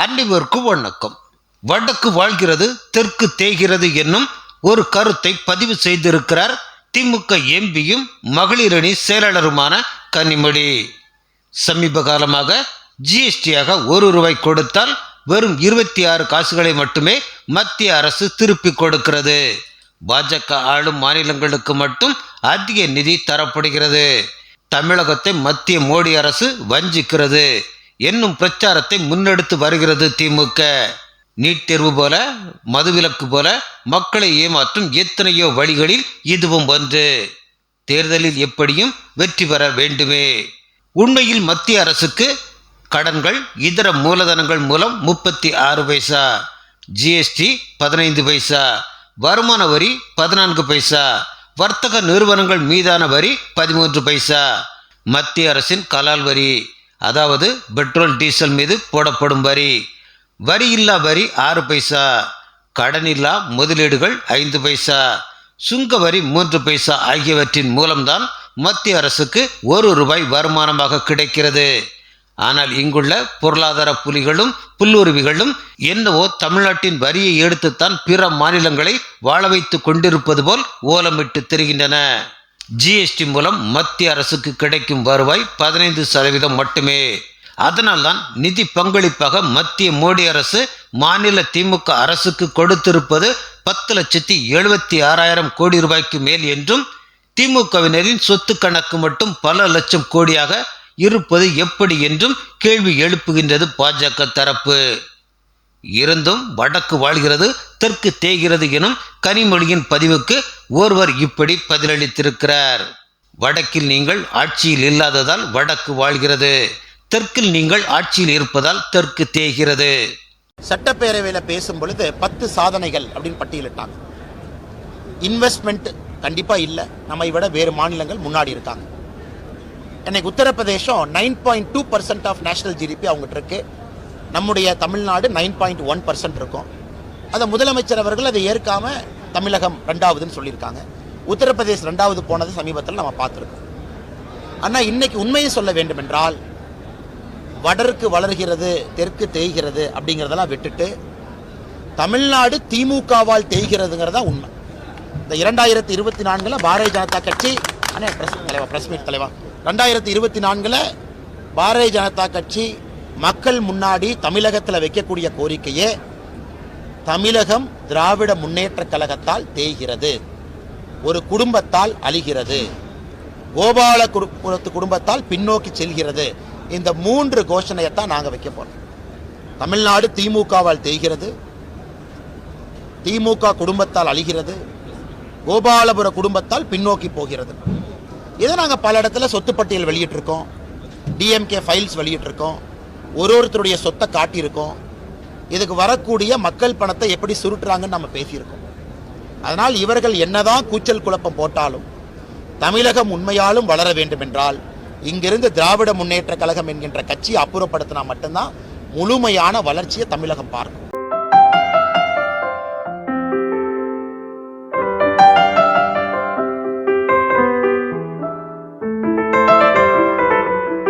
அனைவருக்கு வணக்கம். வடக்கு வாழ்கிறது தெற்கு தேய்கிறது என்னும் ஒரு கருத்தை பதிவு செய்திருக்கிறார் திமுக எம்பியும் மகளிரணி செயலாளருமான கனிமொழி. சமீப காலமாக ஜிஎஸ்டியாக ஒரு ரூபாய் கொடுத்தால் வெறும் இருபத்தி ஆறு காசுகளை மட்டுமே மத்திய அரசு திருப்பி கொடுக்கிறது. பாஜக ஆளும் மாநிலங்களுக்கு மட்டும் அதிக நிதி தரப்படுகிறது. தமிழகத்தை மத்திய மோடி அரசு வஞ்சிக்கிறது. என்னும் பிரச்சாரத்தை முன்னெடுத்து வருகிறது திமுக. நீட் தேர்வு போல மதுவிலக்கு போல மக்களை ஏமாற்றும் எத்தனையோ வழிகளில் இதுவும் ஒன்று தேர்தலில் எப்படியும் வெற்றி பெற வேண்டுமே. உண்மையில் மத்திய அரசுக்கு கடன்கள் இதர மூலதனங்கள் மூலம் முப்பத்தி ஆறு பைசா ஜிஎஸ்டி பதினைந்து பைசா வருமான வரி பதினான்கு பைசா வர்த்தக நிறுவனங்கள் மீதான வரி பதிமூன்று பைசா. மத்திய அரசின் கலால் வரி. அதாவது பெட்ரோல் டீசல் மீது போடப்படும் வரி. வரி இல்லா வரி ஆறு பைசா. கடனில்லா முதலீடுகள் ஐந்து பைசா. சுங்க வரி மூன்று பைசா ஆகியவற்றின் மூலம்தான் மத்திய அரசுக்கு ஒரு ரூபாய் வருமானமாக கிடைக்கிறது. ஆனால் இங்குள்ள பொருளாதார புலிகளும் புல்லுருவிகளும் என்னவோ தமிழ்நாட்டின் வரியை எடுத்துத்தான் பிற மாநிலங்களை வாழ வைத்து கொண்டிருப்பது போல் ஓலமிட்டு தெரிகின்றன. ஜிஎஸ்டி மூலம் மத்திய அரசுக்கு கிடைக்கும் வருவாய் பதினைந்து சதவீதம் மட்டுமே. அதனால்தான் நிதி பங்களிப்பாக மத்திய மோடி அரசு மாநில திமுக அரசுக்கு கொடுத்திருப்பது பத்து லட்சத்தி எழுபத்தி ஆறாயிரம் கோடி ரூபாய்க்கு மேல் என்றும் திமுகவினரின் சொத்து கணக்கு மட்டும் பல லட்சம் கோடியாக இருப்பது எப்படி என்றும் கேள்வி எழுப்புகின்றது பாஜக தரப்பு. இருந்தும் வடக்கு வாழ்கிறது தெற்கு தேய்கிறது எனும் கனிமொழியின் பதிவுக்கு ஒருவர் இப்படி பதிலளித்திருக்கிறார். வடக்கில் நீங்கள் ஆட்சியில் இல்லாததால் வடக்கு வாழ்கிறது தெற்கில் நீங்கள் ஆட்சியில் இருப்பதால் தெற்கு தேய்கிறது. சட்டப்பேரவையில் பேசும் பொழுது பத்து சாதனைகள் அப்படின்னு பட்டியலிட்டாங்க. இன்வெஸ்ட்மெண்ட் கண்டிப்பாக இல்லை. நம்மை விட வேறு மாநிலங்கள் முன்னாடி இருக்காங்க. இன்னைக்கு Uttar Pradesh nine point two percent of national GDP அவங்ககிட்ட இருக்குது நம்முடைய Tamil Nadu nine point one percent இருக்கும். அதை முதலமைச்சர் அவர்கள் அதை ஏற்காம தமிழகம் ரெண்டாவதுன்னு சொல்லியிருக்காங்க. உத்தரப்பிரதேஷ் ரெண்டாவது போனது சமீபத்தில் நம்ம பார்த்துருக்கோம். ஆனால் இன்னைக்கு உண்மையை சொல்ல வேண்டும் என்றால் வடற்கு வளர்கிறது தெற்கு தேய்கிறது அப்படிங்கிறதெல்லாம் விட்டுட்டு தமிழ்நாடு திமுகவால் தேய்கிறதுங்கிறதா உண்மை. இந்த இரண்டாயிரத்தி இருபத்தி நான்கில் பாரதிய ஜனதா கட்சி அண்ணே பிரஸ் தலைவா பிரஸ் மீட் தலைவா. ரெண்டாயிரத்தி இருபத்தி நான்கில் பாரதிய ஜனதா கட்சி மக்கள் முன்னாடி தமிழகத்தில் வைக்கக்கூடிய கோரிக்கையே தமிழகம் திராவிட முன்னேற்ற கழகத்தால் தேய்கிறது. ஒரு குடும்பத்தால் அழிகிறது. கோபால குடும்பத்து குடும்பத்தால் பின்னோக்கி செல்கிறது. இந்த மூன்று கோஷணையைத்தான் நாங்கள் வைக்க போகிறோம் தமிழ்நாடு திமுகவால் தேய்கிறது. திமுக குடும்பத்தால் அழிகிறது. கோபாலபுர குடும்பத்தால் பின்னோக்கி போகிறது. இதை நாங்கள் பல இடத்துல சொத்து பட்டியல் வெளியிட்டிருக்கோம் டிஎம்கே ஃபைல்ஸ் வெளியிட்டிருக்கோம். ஒரு ஒருத்தருடைய சொத்தை காட்டியிருக்கோம். இதுக்கு வரக்கூடிய மக்கள் பணத்தை எப்படி சுருட்டுறாங்கன்னு நம்ம பேசியிருக்கோம். அதனால் இவர்கள் என்னதான் கூச்சல் குழப்பம் போட்டாலும் தமிழகம் உண்மையாலும் வளர வேண்டும் என்றால் இங்கிருந்து திராவிட முன்னேற்ற கழகம் என்கின்ற கட்சியை அப்புறப்படுத்தினா மட்டும்தான் முழுமையான வளர்ச்சியை தமிழகம் பார்க்கும்.